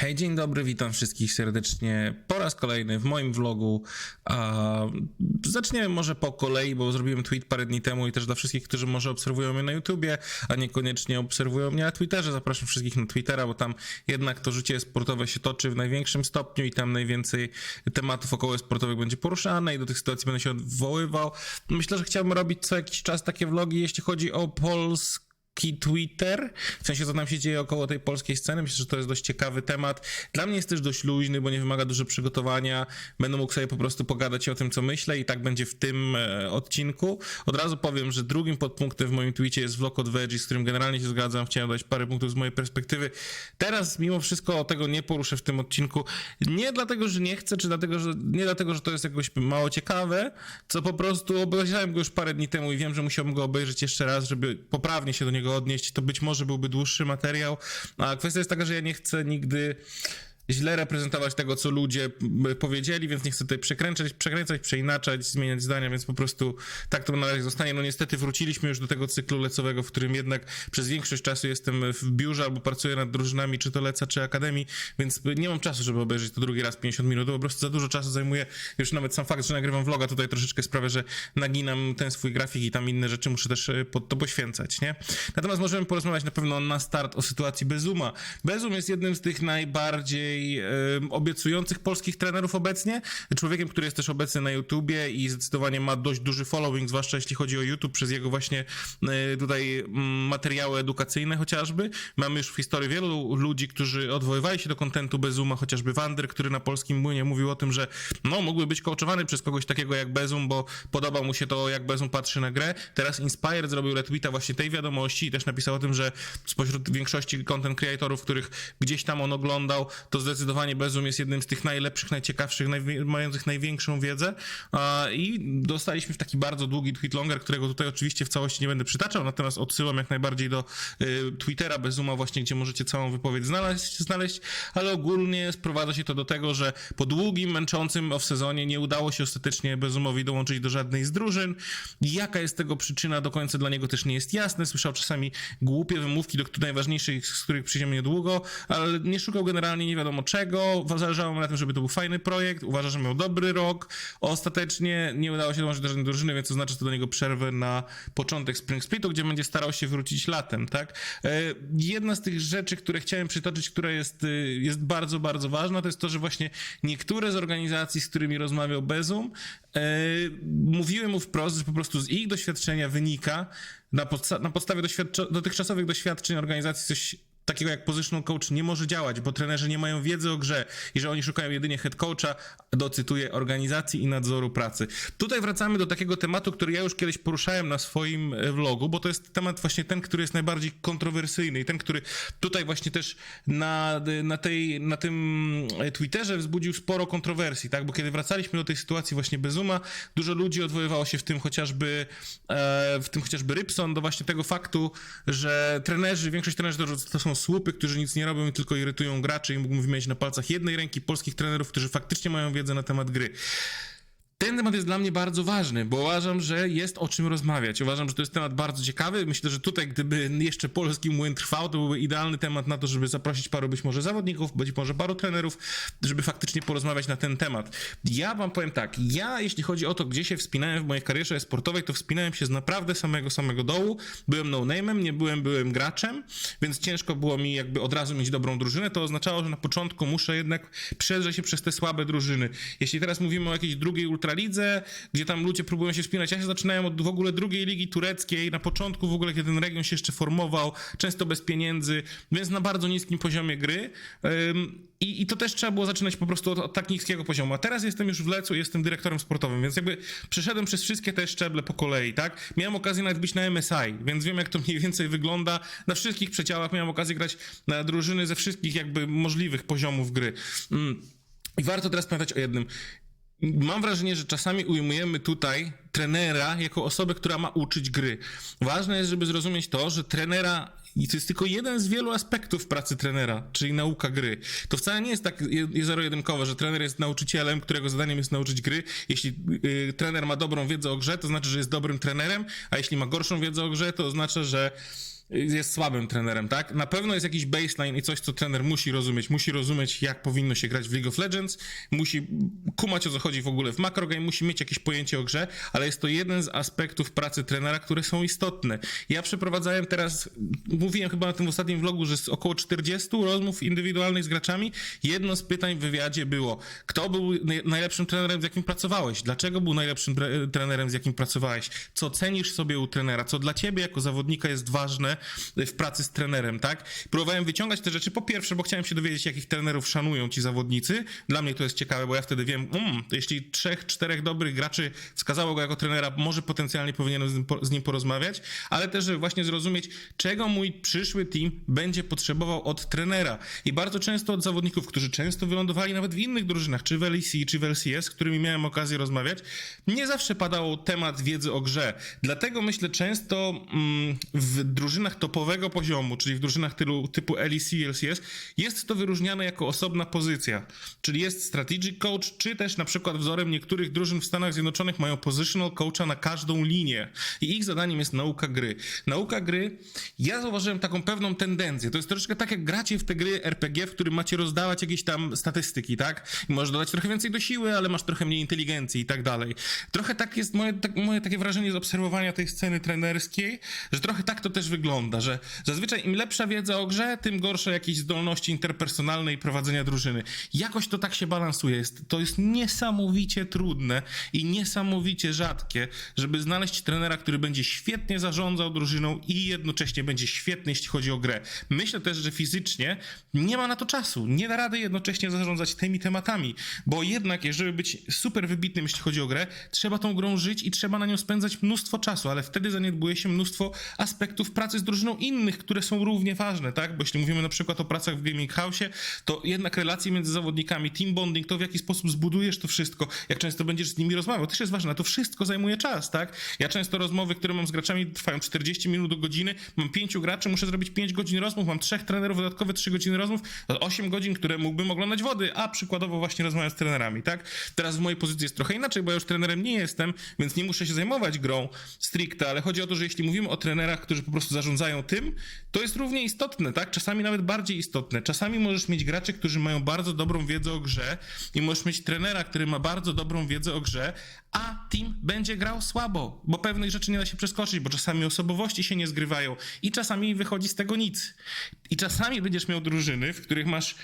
Hej, dzień dobry, witam wszystkich serdecznie po raz kolejny w moim vlogu. Zaczniemy może po kolei, bo zrobiłem tweet parę dni temu i też dla wszystkich, którzy może obserwują mnie na YouTubie, a niekoniecznie obserwują mnie na Twitterze. Zapraszam wszystkich na Twittera, bo tam jednak to życie sportowe się toczy w największym stopniu i tam najwięcej tematów około sportowych będzie poruszane i do tych sytuacji będę się odwoływał. Myślę, że chciałbym robić co jakiś czas takie vlogi, jeśli chodzi o Polskę polski Twitter, w sensie co tam się dzieje około tej polskiej sceny. Myślę, że to jest dość ciekawy temat. Dla mnie jest też dość luźny, bo nie wymaga dużo przygotowania. Będę mógł sobie po prostu pogadać o tym, co myślę i tak będzie w tym e, odcinku. Od razu powiem, że drugim podpunktem w moim tweetie jest vlog od Veggie, z którym generalnie się zgadzam. Chciałem dać parę punktów z mojej perspektywy. Teraz mimo wszystko tego nie poruszę w tym odcinku. Nie dlatego, że nie chcę, czy dlatego, że nie dlatego, że to jest jakoś mało ciekawe, co po prostu obejrzałem go już parę dni temu i wiem, że musiałbym go obejrzeć jeszcze raz, żeby poprawnie się do niego odnieść, to być może byłby dłuższy materiał. A kwestia jest taka, że ja nie chcę nigdy źle reprezentować tego, co ludzie powiedzieli, więc nie chcę tutaj przekręcać, przekręcać, przeinaczać, zmieniać zdania, więc po prostu tak to na razie zostanie. No niestety wróciliśmy już do tego cyklu lecowego, w którym jednak przez większość czasu jestem w biurze albo pracuję nad drużynami, czy to leca, czy akademii, więc nie mam czasu, żeby obejrzeć to drugi raz 50 minut, bo po prostu za dużo czasu zajmuje. Już nawet sam fakt, że nagrywam vloga tutaj troszeczkę sprawia, że naginam ten swój grafik i tam inne rzeczy muszę też e, pod to poświęcać, nie? Natomiast możemy porozmawiać na pewno na start o sytuacji Bezuma. Bezum jest jednym z tych najbardziej obiecujących polskich trenerów obecnie. Człowiekiem, który jest też obecny na YouTubie i zdecydowanie ma dość duży following, zwłaszcza jeśli chodzi o YouTube, przez jego właśnie e, tutaj mm, materiały edukacyjne chociażby. Mamy już w historii wielu ludzi, którzy odwoływali się do kontentu Bezuma, chociażby Wander, który na polskim młynie mówił o tym, że no, mógłby być coachowany przez kogoś takiego jak Bezum, bo podoba mu się to, jak Bezum patrzy na grę. Teraz Inspired zrobił retweeta właśnie tej wiadomości i też napisał o tym, że spośród większości content creatorów, których gdzieś tam on oglądał, to zdecydowanie Bezum jest jednym z tych najlepszych, najciekawszych, najwi- mających największą wiedzę i dostaliśmy w taki bardzo długi tweet longer, którego tutaj oczywiście w całości nie będę przytaczał, natomiast odsyłam jak najbardziej do y, Twittera Bezuma właśnie, gdzie możecie całą wypowiedź znaleźć, znaleźć, ale ogólnie sprowadza się to do tego, że po długim, męczącym off-sezonie nie udało się ostatecznie Bezumowi dołączyć do żadnej z drużyn. Jaka jest tego przyczyna do końca dla niego też nie jest jasne. Słyszał czasami głupie wymówki, do najważniejszych, z których przyjdziemy niedługo, ale nie szukał generalnie nie wiadomo czego. Zależało mu na tym, żeby to był fajny projekt. Uważa, że miał dobry rok. Ostatecznie nie udało się dołączyć do żadnej drużyny, więc oznacza to do niego przerwę na początek Spring Splitu, gdzie będzie starał się wrócić latem, tak? E, jedna z tych rzeczy, które chciałem przytoczyć, która jest, y, jest bardzo, bardzo ważna, to jest to, że właśnie niektóre z organizacji, z którymi rozmawiał Bezum, e, mówiły mu wprost, że po prostu z ich doświadczenia wynika, na, podsta- na podstawie dotychczasowych doświadczeń organizacji coś takiego jak positional coach nie może działać, bo trenerzy nie mają wiedzy o grze i że oni szukają jedynie head coacha, docytuję, organizacji i nadzoru pracy. Tutaj wracamy do takiego tematu, który ja już kiedyś poruszałem na swoim e, vlogu, bo to jest temat właśnie ten, który jest najbardziej kontrowersyjny i ten, który tutaj właśnie też na, na, tej, na tym Twitterze wzbudził sporo kontrowersji, tak? Bo kiedy wracaliśmy do tej sytuacji właśnie Bezuma, dużo ludzi odwoływało się w tym chociażby e, w tym chociażby Rybson do właśnie tego faktu, że trenerzy, większość trenerzy to, to są słupy, którzy nic nie robią i tylko irytują graczy i mógłbym wymienić na palcach jednej ręki polskich trenerów, którzy faktycznie mają wiedzę na temat gry. Ten temat jest dla mnie bardzo ważny, bo uważam, że jest o czym rozmawiać. Uważam, że to jest temat bardzo ciekawy. Myślę, że tutaj, gdyby jeszcze polski młyn trwał, to byłby idealny temat na to, żeby zaprosić paru być może zawodników, być może paru trenerów, żeby faktycznie porozmawiać na ten temat. Ja wam powiem tak, ja jeśli chodzi o to, gdzie się wspinałem w mojej karierze sportowej, to wspinałem się z naprawdę samego, samego dołu. Byłem no-name'em, nie byłem byłem graczem, więc ciężko było mi jakby od razu mieć dobrą drużynę. To oznaczało, że na początku muszę jednak przedrzeć się przez te słabe drużyny. Jeśli teraz mówimy o jakiejś drugiej ultra Ekstralidze, gdzie tam ludzie próbują się wspinać. Ja się zaczynałem od w ogóle drugiej ligi tureckiej, na początku w ogóle, kiedy ten region się jeszcze formował, często bez pieniędzy, więc na bardzo niskim poziomie gry. I, I, to też trzeba było zaczynać po prostu od, od, tak niskiego poziomu. A teraz jestem już w Lecu, jestem dyrektorem sportowym, więc jakby przeszedłem przez wszystkie te szczeble po kolei, tak? Miałem okazję nawet być na MSI, więc wiem, jak to mniej więcej wygląda. Na wszystkich przeciałach miałem okazję grać na drużyny ze wszystkich jakby możliwych poziomów gry. Mm. I warto teraz pamiętać o jednym mam wrażenie, że czasami ujmujemy tutaj trenera jako osobę, która ma uczyć gry. Ważne jest, żeby zrozumieć to, że trenera i to jest tylko jeden z wielu aspektów pracy trenera, czyli nauka gry. To wcale nie jest tak zero-jedynkowe, że trener jest nauczycielem, którego zadaniem jest nauczyć gry. Jeśli y, trener ma dobrą wiedzę o grze, to znaczy, że jest dobrym trenerem, a jeśli ma gorszą wiedzę o grze, to oznacza, że jest słabym trenerem, tak? Na pewno jest jakiś baseline i coś, co trener musi rozumieć. Musi rozumieć, jak powinno się grać w League of Legends, musi kumać o co chodzi w ogóle w macro game, musi mieć jakieś pojęcie o grze, ale jest to jeden z aspektów pracy trenera, które są istotne. Ja przeprowadzałem teraz, mówiłem chyba na tym ostatnim vlogu, że z około 40 rozmów indywidualnych z graczami. Jedno z pytań w wywiadzie było, kto był naj- najlepszym trenerem, z jakim pracowałeś? Dlaczego był najlepszym tre- trenerem, z jakim pracowałeś? Co cenisz sobie u trenera? Co dla ciebie jako zawodnika jest ważne w pracy z trenerem, tak? Próbowałem wyciągać te rzeczy, po pierwsze, bo chciałem się dowiedzieć, jakich trenerów szanują ci zawodnicy. Dla mnie to jest ciekawe, bo ja wtedy wiem, mm, jeśli trzech, czterech dobrych graczy wskazało go jako trenera, może potencjalnie powinienem z nim, po- z nim porozmawiać, ale też, żeby właśnie zrozumieć, czego mój przyszły team będzie potrzebował od trenera. I bardzo często od zawodników, którzy często wylądowali nawet w innych drużynach, czy w LEC, czy w LCS, z którymi miałem okazję rozmawiać, nie zawsze padał temat wiedzy o grze. Dlatego myślę często mm, w drużynach topowego poziomu, czyli w drużynach tylu, typu LEC LCS, jest to wyróżniane jako osobna pozycja. Czyli jest strategic coach, czy też na przykład wzorem niektórych drużyn w Stanach Zjednoczonych mają positional coacha na każdą linię. I ich zadaniem jest nauka gry. Nauka gry, ja zauważyłem taką pewną tendencję. To jest troszeczkę tak, jak gracie w te gry RPG, w którym macie rozdawać jakieś tam statystyki, tak? I możesz dodać trochę więcej do siły, ale masz trochę mniej inteligencji i tak dalej. Trochę tak jest moje, tak, moje takie wrażenie z obserwowania tej sceny trenerskiej, że trochę tak to też wygląda, że zazwyczaj im lepsza wiedza o grze, tym gorsze jakieś zdolności interpersonalne i prowadzenia drużyny. Jakoś to tak się balansuje. Jest, to jest niesamowicie trudne i niesamowicie rzadkie, żeby znaleźć trenera, który będzie świetnie zarządzał drużyną i jednocześnie będzie świetny, jeśli chodzi o grę. Myślę też, że fizycznie nie ma na to czasu. Nie da rady jednocześnie zarządzać tymi tematami, bo jednak, jeżeli być super wybitnym, jeśli chodzi o grę, trzeba tą grą żyć i trzeba na nią spędzać mnóstwo czasu, ale wtedy zaniedbuje się mnóstwo aspektów pracy z drużyną innych, które są równie ważne, tak? Bo jeśli mówimy na przykład o pracach w Gaming House, to jednak relacje między zawodnikami, team bonding, to w jaki sposób zbudujesz to wszystko, jak często będziesz z nimi rozmawiał, też jest ważne, to wszystko zajmuje czas, tak? Ja często rozmowy, które mam z graczami trwają 40 minut do godziny, mam pięciu graczy, muszę zrobić 5 godzin rozmów, mam trzech trenerów, dodatkowe 3 godziny rozmów, to 8 godzin, które mógłbym oglądać wody, a przykładowo właśnie rozmawiam z trenerami, tak? Teraz w mojej pozycji jest trochę inaczej, bo ja już trenerem nie jestem, więc nie muszę się zajmować grą stricte, ale chodzi o to, że jeśli mówimy o trenerach, którzy po prostu zarządzają tym, to jest równie istotne, tak? Czasami nawet bardziej istotne. Czasami możesz mieć graczy, którzy mają bardzo dobrą wiedzę o grze i możesz mieć trenera, który ma bardzo dobrą wiedzę o grze, a team będzie grał słabo, bo pewnych rzeczy nie da się przeskoczyć, bo czasami osobowości się nie zgrywają i czasami wychodzi z tego nic. I czasami będziesz miał drużyny, w których masz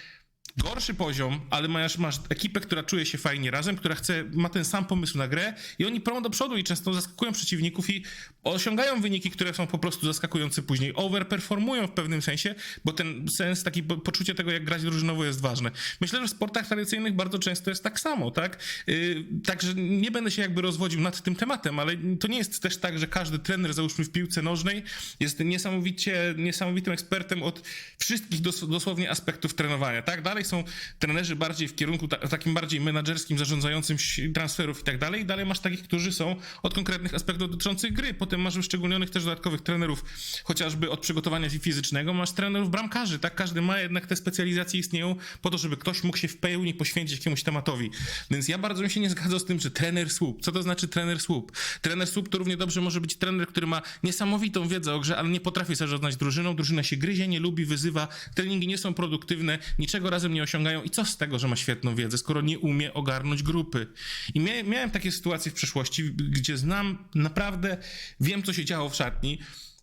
gorszy poziom, ale masz, masz ekipę, która czuje się fajnie razem, która chce, ma ten sam pomysł na grę i oni prą do przodu i często zaskakują przeciwników i osiągają wyniki, które są po prostu zaskakujące później. Overperformują w pewnym sensie, bo ten sens, taki po- poczucie tego, jak grać drużynowo jest ważne. Myślę, że w sportach tradycyjnych bardzo często jest tak samo, tak? Yy, także nie będę się jakby rozwodził nad tym tematem, ale to nie jest też tak, że każdy trener, załóżmy w piłce nożnej, jest niesamowicie, niesamowitym ekspertem od wszystkich dos- dosłownie aspektów trenowania, tak? Dalej są trenerzy bardziej w kierunku ta- takim bardziej menedżerskim, zarządzającym transferów i tak dalej. I dalej masz takich, którzy są od konkretnych aspektów dotyczących gry. Potem masz wyszczególnionych też dodatkowych trenerów, chociażby od przygotowania fizycznego. Masz trenerów bramkarzy, tak? Każdy ma jednak te specjalizacje istnieją po to, żeby ktoś mógł się w pełni poświęcić jakiemuś tematowi. Więc ja bardzo bym się nie zgadzał z tym, że trener słup. Co to znaczy trener słup? Trener słup to równie dobrze może być trener, który ma niesamowitą wiedzę o grze, ale nie potrafi zarządzać drużyną. Drużyna się gryzie, nie lubi, wyzywa. Treningi nie są produktywne, niczego razem nie osiągają. I co z tego, że ma świetną wiedzę, skoro nie umie ogarnąć grupy? I mia- miałem takie sytuacje w przeszłości, gdzie znam naprawdę, wiem co się działo w szatni.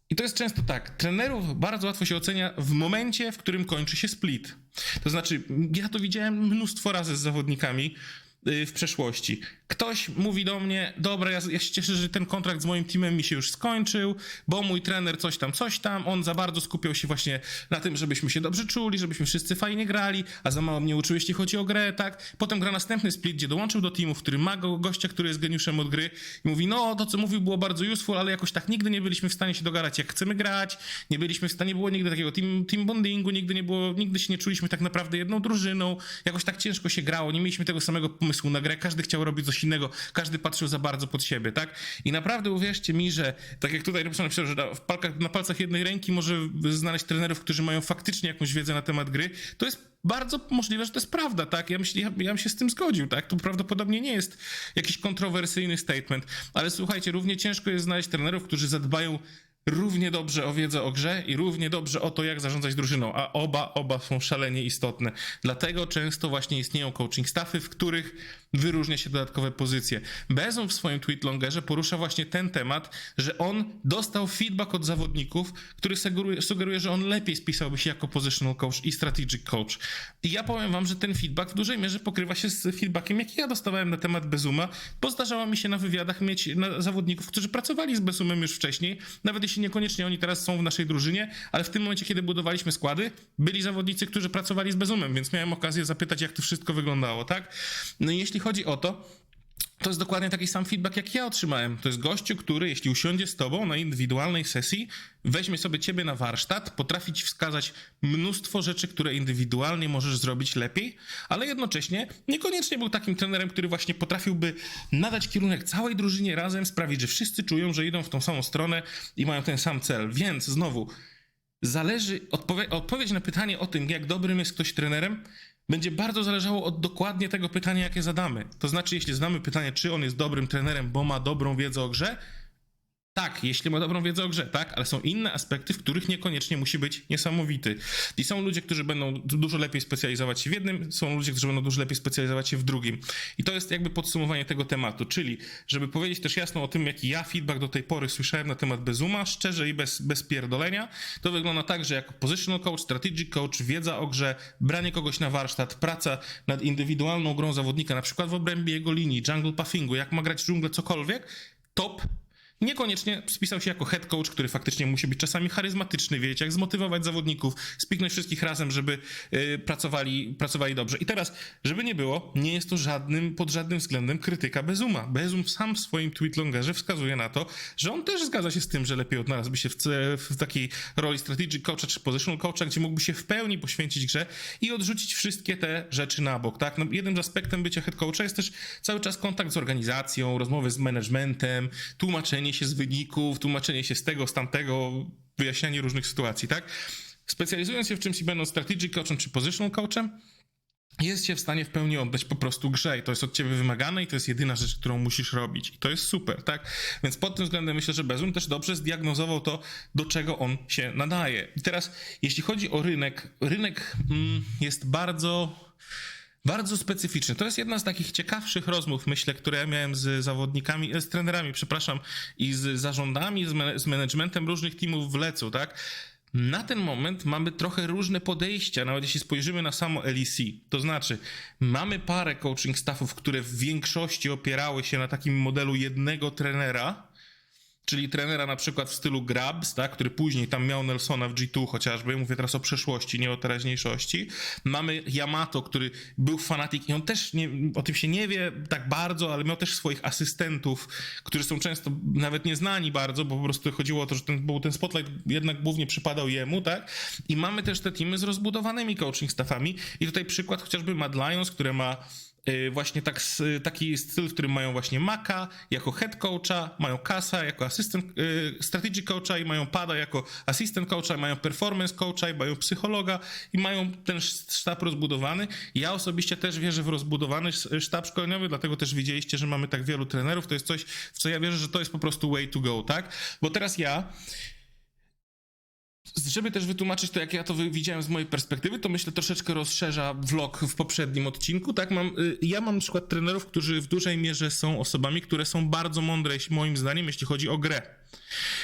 I to jest często tak, trenerów bardzo łatwo się ocenia w momencie, w którym kończy się split. To znaczy, ja to widziałem mnóstwo razy z zawodnikami w przeszłości. Ktoś mówi do mnie, dobra, ja, ja się cieszę, że ten kontrakt z moim teamem mi się już skończył, bo mój trener coś tam, coś tam, on za bardzo skupiał się właśnie na tym, żebyśmy się dobrze czuli, żebyśmy wszyscy fajnie grali, a za mało mnie uczył, jeśli chodzi o grę, tak? Potem gra następny split, gdzie dołączył do teamu, w którym ma go, gościa, który jest geniuszem od gry i mówi, no to co mówił było bardzo useful, ale jakoś tak nigdy nie byliśmy w stanie się dogadać, jak chcemy grać, nie byliśmy w stanie, było nigdy takiego team, team bondingu, nigdy nie było, nigdy się nie czuliśmy tak naprawdę jedną drużyną, jakoś tak ciężko się grało, nie mieliśmy tego samego pomysłu na grę, każdy chciał robić coś innego, każdy patrzył za bardzo pod siebie, tak? I naprawdę uwierzcie mi, że tak jak tutaj napisano, że na, palkach, na palcach jednej ręki może znaleźć trenerów, którzy mają faktycznie jakąś wiedzę na temat gry, to jest bardzo możliwe, że to jest prawda, tak? Ja, myślę, ja, ja bym się z tym zgodził, tak? To prawdopodobnie nie jest jakiś kontrowersyjny statement, ale słuchajcie, równie ciężko jest znaleźć trenerów, którzy zadbają równie dobrze o wiedzę o grze i równie dobrze o to, jak zarządzać drużyną, a oba, oba są szalenie istotne. Dlatego często właśnie istnieją coaching staffy, w których wyróżnia się dodatkowe pozycje. Bezum w swoim tweetlongerze porusza właśnie ten temat, że on dostał feedback od zawodników, który sugeruje, sugeruje, że on lepiej spisałby się jako positional coach i strategic coach. I ja powiem wam, że ten feedback w dużej mierze pokrywa się z feedbackiem, jaki ja dostawałem na temat Bezuma, bo zdarzało mi się na wywiadach mieć zawodników, którzy pracowali z Bezumem już wcześniej, nawet jeśli niekoniecznie oni teraz są w naszej drużynie, ale w tym momencie, kiedy budowaliśmy składy, byli zawodnicy, którzy pracowali z Bezumem, więc miałem okazję zapytać, jak to wszystko wyglądało, tak? No i jeśli chodzi o to, to jest dokładnie taki sam feedback, jak ja otrzymałem. To jest gościu, który, jeśli usiądzie z tobą na indywidualnej sesji, weźmie sobie ciebie na warsztat, potrafi ci wskazać mnóstwo rzeczy, które indywidualnie możesz zrobić lepiej, ale jednocześnie niekoniecznie był takim trenerem, który właśnie potrafiłby nadać kierunek całej drużynie razem, sprawić, że wszyscy czują, że idą w tą samą stronę i mają ten sam cel. Więc znowu, zależy, odpowie, odpowiedź na pytanie o tym, jak dobrym jest ktoś trenerem, będzie bardzo zależało od dokładnie tego pytania, jakie zadamy. To znaczy, jeśli zadamy pytanie, czy on jest dobrym trenerem, bo ma dobrą wiedzę o grze, tak, jeśli ma dobrą wiedzę o grze, tak, ale są inne aspekty, w których niekoniecznie musi być niesamowity. I są ludzie, którzy będą dużo lepiej specjalizować się w jednym, są ludzie, którzy będą dużo lepiej specjalizować się w drugim. I to jest jakby podsumowanie tego tematu, czyli żeby powiedzieć też jasno o tym, jaki ja feedback do tej pory słyszałem na temat Bezuma, szczerze i bez, bez pierdolenia, to wygląda tak, że jako positional coach, strategic coach, wiedza o grze, branie kogoś na warsztat, praca nad indywidualną grą zawodnika, na przykład w obrębie jego linii, jungle puffingu, jak ma grać dżunglę, cokolwiek, top Niekoniecznie spisał się jako head coach, który faktycznie musi być czasami charyzmatyczny, wiecie, jak zmotywować zawodników, spiknąć wszystkich razem, żeby y, pracowali, pracowali dobrze. I teraz, żeby nie było, nie jest to żadnym, pod żadnym względem krytyka Bezuma. Bezum sam w swoim tweetlongerze wskazuje na to, że on też zgadza się z tym, że lepiej odnalazłby się w, w takiej roli strategic coacha czy positional coacha, gdzie mógłby się w pełni poświęcić grze i odrzucić wszystkie te rzeczy na bok, tak? No, jednym z aspektem bycia head coacha jest też cały czas kontakt z organizacją, rozmowy z managementem, tłumaczenie się z wyników, tłumaczenie się z tego, z tamtego, wyjaśnianie różnych sytuacji, tak? Specjalizując się w czymś i będąc strategic coachem czy positional coachem, jest się w stanie w pełni oddać po prostu grze i to jest od ciebie wymagane i to jest jedyna rzecz, którą musisz robić. I to jest super, tak? Więc pod tym względem myślę, że Bezum też dobrze zdiagnozował to, do czego on się nadaje. I teraz, jeśli chodzi o rynek, rynek mm, jest bardzo bardzo specyficzny. To jest jedna z takich ciekawszych rozmów, myślę, które ja miałem z zawodnikami, z trenerami, przepraszam, i z zarządami, z, man- z managementem różnych teamów w Lecu, tak? Na ten moment mamy trochę różne podejścia, nawet jeśli spojrzymy na samo LEC. To znaczy, mamy parę coaching staffów, które w większości opierały się na takim modelu jednego trenera, czyli trenera na przykład w stylu Grabs, tak, który później tam miał Nelsona w G2 chociażby, mówię teraz o przeszłości, nie o teraźniejszości. Mamy Yamato, który był fanatyk i on też nie, o tym się nie wie tak bardzo, ale miał też swoich asystentów, którzy są często nawet nieznani bardzo, bo po prostu chodziło o to, że ten, był ten spotlight jednak głównie przypadał jemu, tak? I mamy też te teamy z rozbudowanymi coaching staffami i tutaj przykład chociażby Mad Lions, które ma właśnie tak, taki styl, w którym mają właśnie Maka jako head coacha, mają Kasa jako asystent y, strategic coacha i mają Pada jako assistant coacha, mają performance coacha i mają psychologa i mają ten sztab rozbudowany. Ja osobiście też wierzę w rozbudowany sztab szkoleniowy, dlatego też widzieliście, że mamy tak wielu trenerów. To jest coś, w co ja wierzę, że to jest po prostu way to go, tak? Bo teraz ja żeby też wytłumaczyć to, jak ja to widziałem z mojej perspektywy, to myślę troszeczkę rozszerza vlog w poprzednim odcinku. Tak, mam, y, ja mam przykład trenerów, którzy w dużej mierze są osobami, które są bardzo mądre, moim zdaniem, jeśli chodzi o grę.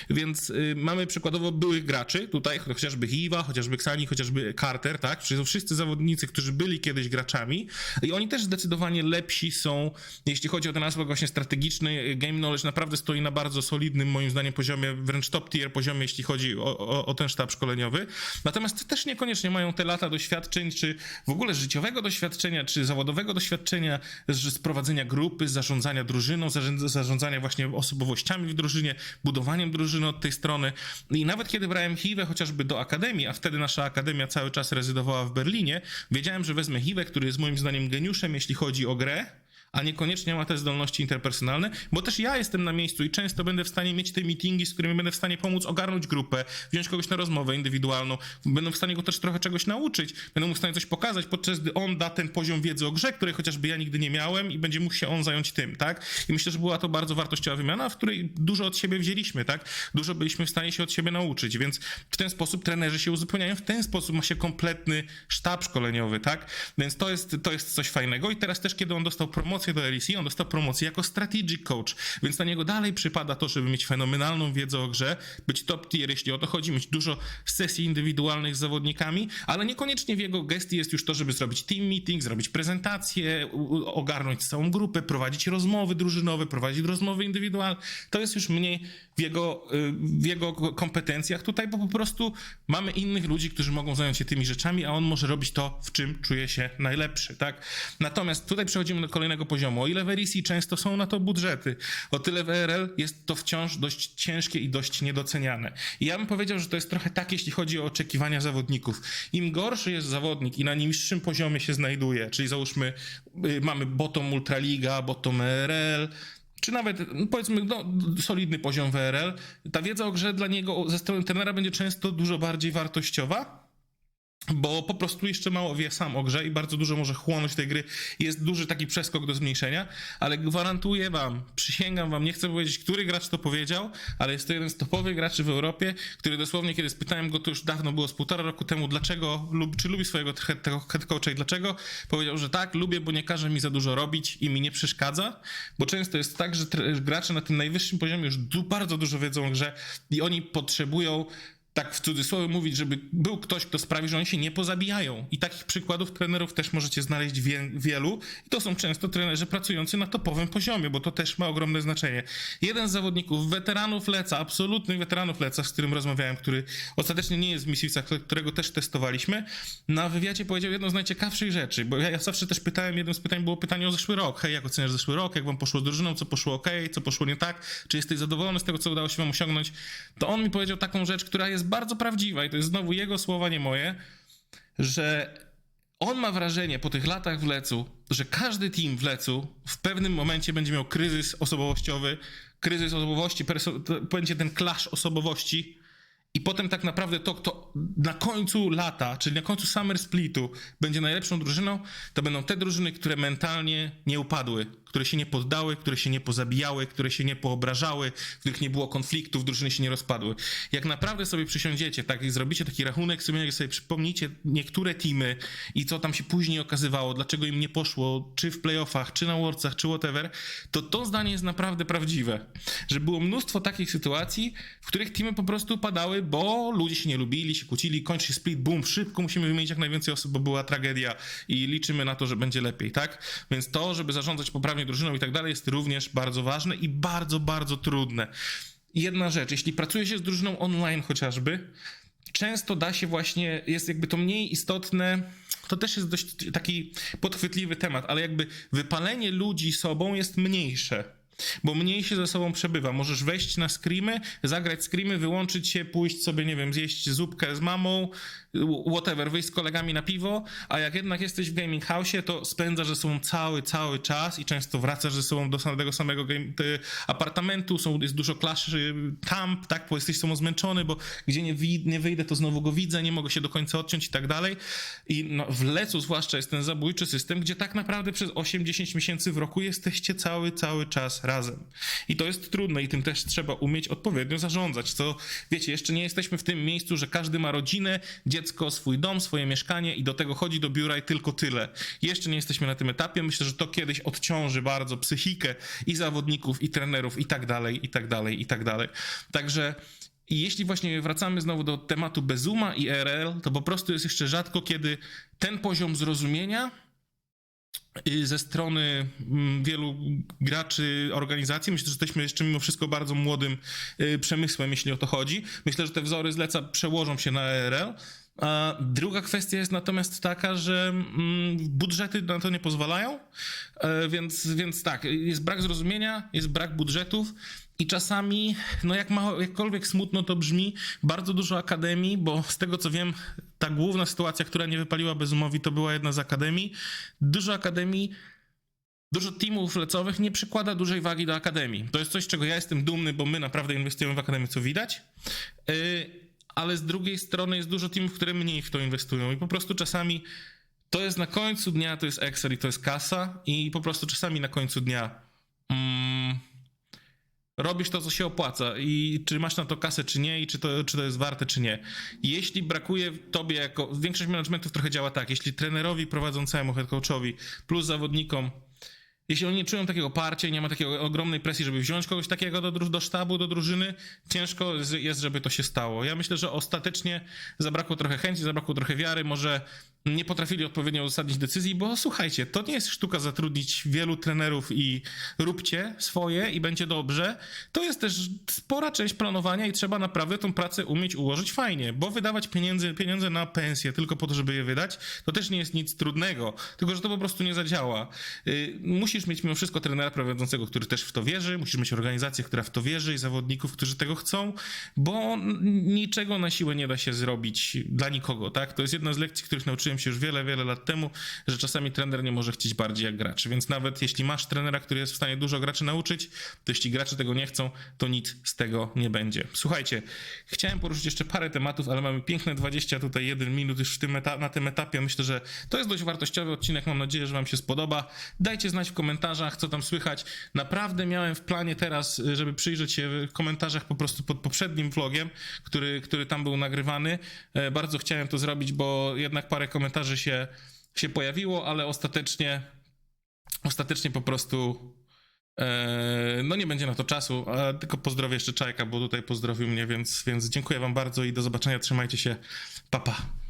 Więc y, mamy przykładowo byłych graczy, tutaj chociażby Hiva, chociażby Xani, chociażby Carter, tak? Czyli są wszyscy zawodnicy, którzy byli kiedyś graczami i oni też zdecydowanie lepsi są, jeśli chodzi o ten aspekt właśnie strategiczny. Game knowledge naprawdę stoi na bardzo solidnym, moim zdaniem, poziomie, wręcz top tier poziomie, jeśli chodzi o, o, o ten sztab szkoleniowy. Natomiast też niekoniecznie mają te lata doświadczeń, czy w ogóle życiowego doświadczenia, czy zawodowego doświadczenia z prowadzenia grupy, z zarządzania drużyną, zarządzania właśnie osobowościami w drużynie, budowaniem drużyny od tej strony. I nawet kiedy brałem Hiwę chociażby do akademii, a wtedy nasza akademia cały czas rezydowała w Berlinie, wiedziałem, że wezmę Hiwę, który jest moim zdaniem geniuszem, jeśli chodzi o grę, a niekoniecznie ma te zdolności interpersonalne, bo też ja jestem na miejscu i często będę w stanie mieć te meetingi, z którymi będę w stanie pomóc ogarnąć grupę, wziąć kogoś na rozmowę indywidualną, będę w stanie go też trochę czegoś nauczyć, będę mu w stanie coś pokazać, podczas gdy on da ten poziom wiedzy o grze, której chociażby ja nigdy nie miałem i będzie mógł się on zająć tym, tak? I myślę, że była to bardzo wartościowa wymiana, w której dużo od siebie wzięliśmy, tak? Dużo byliśmy w stanie się od siebie nauczyć, więc w ten sposób trenerzy się uzupełniają, w ten sposób ma się kompletny sztab szkoleniowy, tak? Więc to jest, to jest coś fajnego i teraz też, kiedy on dostał promocję do LEC, on dostał promocję jako strategic coach, więc na niego dalej przypada to, żeby mieć fenomenalną wiedzę o grze, być top tier, jeśli o to chodzi, mieć dużo sesji indywidualnych z zawodnikami, ale niekoniecznie w jego gestii jest już to, żeby zrobić team meeting, zrobić prezentację, ogarnąć całą grupę, prowadzić rozmowy drużynowe, prowadzić rozmowy indywidualne. To jest już mniej w jego, y, w jego kompetencjach tutaj, bo po prostu mamy innych ludzi, którzy mogą zająć się tymi rzeczami, a on może robić to, w czym czuje się najlepszy, tak? Natomiast tutaj przechodzimy do kolejnego poziomu. O ile w REC często są na to budżety, o tyle w ERL jest to wciąż dość ciężkie i dość niedoceniane. I ja bym powiedział, że to jest trochę tak, jeśli chodzi o oczekiwania zawodników. Im gorszy jest zawodnik i na niższym poziomie się znajduje, czyli załóżmy y, mamy bottom Ultraliga, bottom ERL, czy nawet no powiedzmy no, solidny poziom WRL, ta wiedza o grze dla niego ze strony trenera będzie często dużo bardziej wartościowa. Bo po prostu jeszcze mało wie sam o grze i bardzo dużo może chłonąć tej gry. Jest duży taki przeskok do zmniejszenia, ale gwarantuję wam, przysięgam wam, nie chcę powiedzieć, który gracz to powiedział, ale jest to jeden z topowych graczy w Europie, który dosłownie, kiedy spytałem go, to już dawno było z półtora roku temu, dlaczego, lub, czy lubi swojego head, coacha i dlaczego, powiedział, że tak, lubię, bo nie każe mi za dużo robić i mi nie przeszkadza, bo często jest tak, że gracze na tym najwyższym poziomie już bardzo dużo wiedzą o grze i oni potrzebują tak w cudzysłowie mówić, żeby był ktoś, kto sprawi, że oni się nie pozabijają. I takich przykładów trenerów też możecie znaleźć wie, wielu. I to są często trenerzy pracujący na topowym poziomie, bo to też ma ogromne znaczenie. Jeden z zawodników, weteranów Leca, absolutnych weteranów Leca, z którym rozmawiałem, który ostatecznie nie jest w Misjówcach, którego też testowaliśmy, na wywiadzie powiedział jedną z najciekawszych rzeczy, bo ja, ja zawsze też pytałem, jednym z pytań było pytanie o zeszły rok. Hej, jak oceniasz zeszły rok? Jak wam poszło z drużyną? Co poszło ok? Co poszło nie tak? Czy jesteś zadowolony z tego, co udało się wam osiągnąć? To on mi powiedział taką rzecz, która jest bardzo prawdziwa i to jest znowu jego słowa, nie moje, że on ma wrażenie po tych latach w Lecu, że każdy team w Lecu w pewnym momencie będzie miał kryzys osobowościowy, kryzys osobowości, będzie ten clash osobowości i potem tak naprawdę to, kto na końcu lata, czyli na końcu summer splitu będzie najlepszą drużyną, to będą te drużyny, które mentalnie nie upadły, które się nie poddały, które się nie pozabijały, które się nie poobrażały, w których nie było konfliktów, drużyny się nie rozpadły. Jak naprawdę sobie przysiądziecie, tak i zrobicie taki rachunek jak sobie przypomnicie niektóre teamy i co tam się później okazywało, dlaczego im nie poszło, czy w playoffach, czy na Worldsach, czy whatever, to to zdanie jest naprawdę prawdziwe. Że było mnóstwo takich sytuacji, w których teamy po prostu padały, bo ludzie się nie lubili, się kłócili, kończy się split, boom, szybko musimy wymienić jak najwięcej osób, bo była tragedia i liczymy na to, że będzie lepiej, tak? Więc to, żeby zarządzać poprawnie drużyną i tak dalej, jest również bardzo ważne i bardzo, bardzo trudne. Jedna rzecz, jeśli pracuje się z drużyną online chociażby, często da się właśnie, jest jakby to mniej istotne, to też jest dość taki podchwytliwy temat, ale jakby wypalenie ludzi sobą jest mniejsze. Bo mniej się ze sobą przebywa. Możesz wejść na screamy, zagrać screamy, wyłączyć się, pójść sobie, nie wiem, zjeść zupkę z mamą, whatever, wyjść z kolegami na piwo, a jak jednak jesteś w gaming house, to spędzasz ze sobą cały, cały czas i często wracasz ze sobą do tego samego game, ty, apartamentu, są, jest dużo klaszy tam, tak, bo jesteś sobą zmęczony, bo gdzie nie, wi- nie wyjdę, to znowu go widzę, nie mogę się do końca odciąć i tak dalej. I no, w Lecu zwłaszcza jest ten zabójczy system, gdzie tak naprawdę przez 8-10 miesięcy w roku jesteście cały, cały czas razem. I to jest trudne i tym też trzeba umieć odpowiednio zarządzać, co wiecie, jeszcze nie jesteśmy w tym miejscu, że każdy ma rodzinę, dziecko, swój dom, swoje mieszkanie i do tego chodzi do biura i tylko tyle. Jeszcze nie jesteśmy na tym etapie. Myślę, że to kiedyś odciąży bardzo psychikę i zawodników, i trenerów, i tak dalej, i tak dalej, i tak dalej. Także i jeśli właśnie wracamy znowu do tematu Bezuma i RL, to po prostu jest jeszcze rzadko, kiedy ten poziom zrozumienia ze strony mm, wielu graczy organizacji. Myślę, że jesteśmy jeszcze mimo wszystko bardzo młodym y, przemysłem, jeśli o to chodzi. Myślę, że te wzory zleca przełożą się na ERL. A druga kwestia jest natomiast taka, że mm, budżety na to nie pozwalają, e, więc, więc tak, jest brak zrozumienia, jest brak budżetów i czasami, no jak ma, jakkolwiek smutno to brzmi, bardzo dużo akademii, bo z tego co wiem, ta główna sytuacja, która nie wypaliła Bezumowi, to była jedna z akademii. Dużo akademii Dużo teamów lecowych nie przykłada dużej wagi do akademii. To jest coś, czego ja jestem dumny, bo my naprawdę inwestujemy w akademię, co widać. Yy, ale z drugiej strony jest dużo teamów, które mniej w to inwestują i po prostu czasami to jest na końcu dnia, to jest Excel i to jest kasa i po prostu czasami na końcu dnia robisz to, co się opłaca i czy masz na to kasę, czy nie i czy to, czy to jest warte, czy nie. Jeśli brakuje tobie jako, większość managementów trochę działa tak, jeśli trenerowi prowadzącemu, head coachowi plus zawodnikom jeśli oni nie czują takiego parcia i nie ma takiej ogromnej presji, żeby wziąć kogoś takiego do, do sztabu, do drużyny, ciężko jest, żeby to się stało. Ja myślę, że ostatecznie zabrakło trochę chęci, zabrakło trochę wiary, może nie potrafili odpowiednio uzasadnić decyzji, bo słuchajcie, to nie jest sztuka zatrudnić wielu trenerów i róbcie swoje i będzie dobrze. To jest też spora część planowania i trzeba naprawdę tą pracę umieć ułożyć fajnie, bo wydawać pieniędzy, pieniądze na pensję tylko po to, żeby je wydać, to też nie jest nic trudnego, tylko że to po prostu nie zadziała. Yy, musisz mieć mimo wszystko trenera prowadzącego, który też w to wierzy, musisz mieć organizację, która w to wierzy i zawodników, którzy tego chcą, bo niczego na siłę nie da się zrobić dla nikogo, tak? To jest jedna z lekcji, których nauczyłem się już wiele, wiele lat temu, że czasami trener nie może chcieć bardziej jak gracz, więc nawet jeśli masz trenera, który jest w stanie dużo graczy nauczyć, to jeśli gracze tego nie chcą, to nic z tego nie będzie. Słuchajcie, chciałem poruszyć jeszcze parę tematów, ale mamy piękne 20 tutaj 1 minut już tym na tym etapie. Myślę, że to jest dość wartościowy odcinek. Mam nadzieję, że Wam się spodoba. Dajcie znać w komentarzach, co tam słychać. Naprawdę miałem w planie teraz, żeby przyjrzeć się w komentarzach po prostu pod poprzednim vlogiem, który, który tam był nagrywany. E, Bardzo chciałem to zrobić, bo jednak parę komentarzy się, się pojawiło, ale ostatecznie, ostatecznie po prostu e, no nie będzie na to czasu, tylko pozdrowię jeszcze Czajka, bo tutaj pozdrowił mnie, więc, więc dziękuję wam bardzo i do zobaczenia, trzymajcie się, papa. Pa.